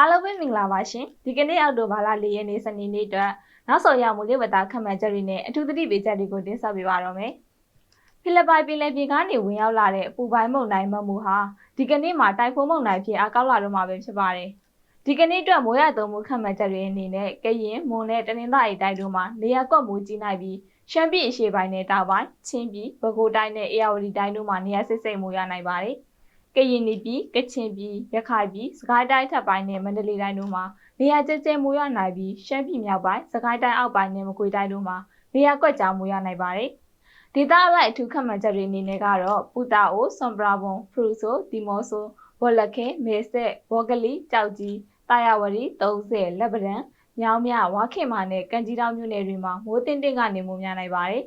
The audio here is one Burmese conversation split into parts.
အားလုံးပဲမင်္ဂလာပါရှင်ဒီကနေ့အောက်တိုဘာလ၄ရက်နေ့စနေနေ့အတွက်နောက်ဆုံးရမူလေးဝတ္တခန့်မှန်ချက်တွေနဲ့အထူးသတိပေးချက်တွေကိုတင်ဆက်ပေးပါတော့မယ်ဖိလစ်ပိုင်ပြည်နယ်ပြည်ကနေဝင်ရောက်လာတဲ့အပူပိုင်းမုန်တိုင်းမမှုဟာဒီကနေ့မှာတိုင်ဖုန်းမုန်တိုင်းဖြစ်အားကောက်လာတော့မှာပဲဖြစ်ပါတယ်ဒီကနေ့အတွက်မိုးရသုံးမှုခန့်မှန်ချက်တွေအနေနဲ့ကရင်မွန်နဲ့တနင်္သာရီတိုင်းတို့မှာနေရာကွက်မိုးကြီးနိုင်ပြီးရှမ်းပြည်အရှေ့ပိုင်းနဲ့တောင်ပိုင်းချင်းပြည်ပဲခူးတိုင်းနဲ့အေရဝတီတိုင်းတို့မှာနေရာစစ်စိမ်မိုးရနိုင်ပါတယ် ကရင်နီပြည်ကချင်ပြည်ရခိုင်ပြည်စကိုင်းတိုင်းထပ်ပိုင်းနဲ့မန္တလေးတိုင်းတို့မှာနေရာကျကျမိုးရနိုင်ပြီးရှမ်းပြည်မြောက်ပိုင်းစကိုင်းတိုင်းအောက်ပိုင်းနဲ့မကွေးတိုင်းတို့မှာနေရာကွက်ကြားမိုးရနိုင်ပါတယ်ဒေသအလိုက်အထူးခန့်မှန်ချက်တွေအနေနဲ့ကတော့ပူတာအိုဆွန်ပရာဘွန်ဖရူဆိုဒီမော့ဆိုဘောလခဲမေဆက်ဘောဂလီကြောက်ကြီးတာယာဝတီ30လက်ပံမြောင်းမြဝါခင်မာနဲ့ကန်ကြီးတောင်မြို့နယ်တွေမှာမိုးတင်တင်ကနေမိုးများနိုင်ပါတယ်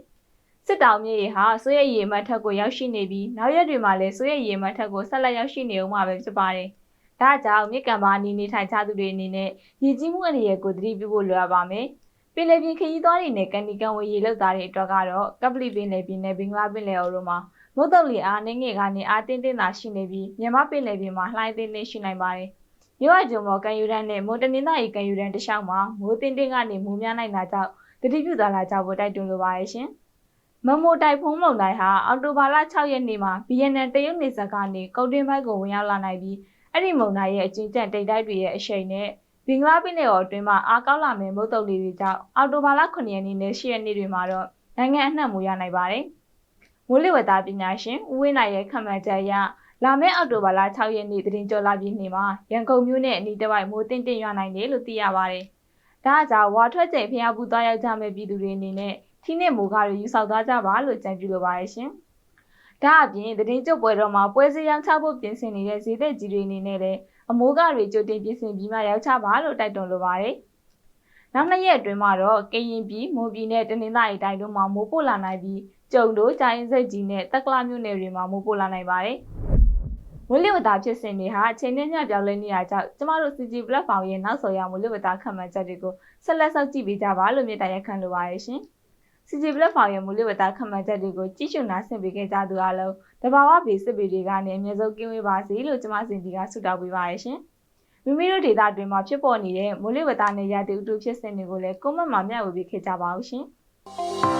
စစ်တောင်မြေရီဟာဆွေရရည်မတ်ထက်ကိုရောက်ရှိနေပြီးနောက်ရက်တွေမှာလည်းဆွေရရည်မတ်ထက်ကိုဆက်လက်ရောက်ရှိနေဦးမှာပဲဖြစ်ပါတယ်။ဒါကြောင့်မြစ်ကံပါနီနေထိုင်ကြသူတွေအနေနဲ့ရည်ကြီးမှုအနေရဲ့ကိုသတိပြုဖို့လိုအပ်ပါမယ်။ပင်လယ်ပြင်ခရီးသွားတွေနဲ့ကန်ဒီကန်ဝေရေလောက်သားတွေအတွက်ကတော့ကပလီပင်လယ်ပြင်နဲ့ဘင်္ဂလားပင်လယ်အော်တို့မှာမုတ်တုပ်လီအားနှင်းငယ်ကနေအားတင်းတင်းသာရှိနေပြီးမြန်မာပင်လယ်ပြင်မှာလှိုင်းတင်းတင်းရှိနိုင်ပါတယ်။မြို့အကျုံမော်ကန်ယူရန်နဲ့မွန်တနင်္သာရီကန်ယူရန်တခြားမှာမိုးတင်းတင်းကနေမိုးများနိုင်တာကြောင့်တတိပြုသွားလာကြဖို့တိုက်တွန်းလိုပါရဲ့ရှင်။ မမိုတိုင်ဖုံးမုန်တိုင်းဟာအော်တိုဘာလ6ရက်နေ့မှာ BNN တရုတ်နေဆက်ကနေကုတ်တင်ဘက်ကိုဝင်ရောက်လာနိုင်ပြီးအဲ့ဒီမုန်တိုင်းရဲ့အကျဉ်းကျန်တိတ်တိုက်တွေရဲ့အရှိန်နဲ့ဘင်္ဂလားပင်လယ်အော်အတွင်းမှာအားကောင်းလာမယ့်မုတ်တုပ်လေးတွေကြောင့်အော်တိုဘာလ9ရက်နေ့နဲ့10ရက်နေ့တွေမှာတော့နိုင်ငံအနှံ့မိုးရနိုင်ပါတယ်။မိုးလေဝသပညာရှင်ဦးဝင်းနိုင်ရဲ့ခန့်မှန်းချက်အရလာမယ့်အောက်တိုဘာလ6ရက်နေ့သတင်းကြော်လာပြီးနေ့မှာရန်ကုန်မြို့နဲ့အနီးတစ်ဝိုက်မိုးတင်တင်ရွာနိုင်တယ်လို့သိရပါတယ်။ဒါအကြောင်းဝါထွက်ချိန်ဖျားပူသွားရောက်ကြမယ့်ပြည်သူတွေအနေနဲ့ ထီးနဲ့မိုးကားတွေယူဆောက်သွားကြပါလို့ကြံပြုလိုပါတယ်ရှင်။ဒါအပြင်တည်င်းကျုပ်ပွဲတော်မှာပွဲစည်းရောင်းချဖို့ပြင်ဆင်နေတဲ့ဈေးသက်ကြီးတွေအနေနဲ့လည်းအမိုးကားတွေကြိုတင်ပြင်ဆင်ပြီးမှရောက်ချပါလို့တိုက်တွန်းလိုပါတယ်။နောက်နှစ်ရက်အတွင်းမှာတော့ကရင်ပြည်မွန်ပြည်နဲ့တနင်္သာရီတိုင်းတို့မှာမိုးပို့လာနိုင်ပြီးကျုံတို့ကြာရင်စိတ်ကြီးနဲ့တက်ကလာမြို့နယ်တွေမှာမိုးပို့လာနိုင်ပါတယ်။မိုးလေဝသဖြစ်စဉ်တွေဟာအချိန်နဲ့ညပြောင်းလဲနေတာကြောင့်ကျမတို့ CG platform ရဲ့နောက်ဆုံးရမိုးလေဝသခန့်မှန်းချက်တွေကိုဆက်လက်စောင့်ကြည့်ပေးကြပါလို့မြစ်တာရက်ခံလိုပါရရှင်။ CG platform ရဲ့မူလဝတ္တခမှန်ချက်တွေကိုကြည့်ရှုနားဆင်ပေးခဲ့ကြသူအလုံးတဘာဝဘေးစစ်ပေတွေကနေအမြဲဆုံးကင်းဝေးပါစေလို့ကျွန်မစင်ဒီကဆုတောင်းပေးပါရရှင်။မိမိတို့ဒေသတွင်မှာဖြစ်ပေါ်နေတဲ့မူလဝတ္တနဲ့ရာသီဥတုဖြစ်စဉ်တွေကိုလည်းကွန်မန့်မှာမျှဝေပေးခဲ့ကြပါဦးရှင်။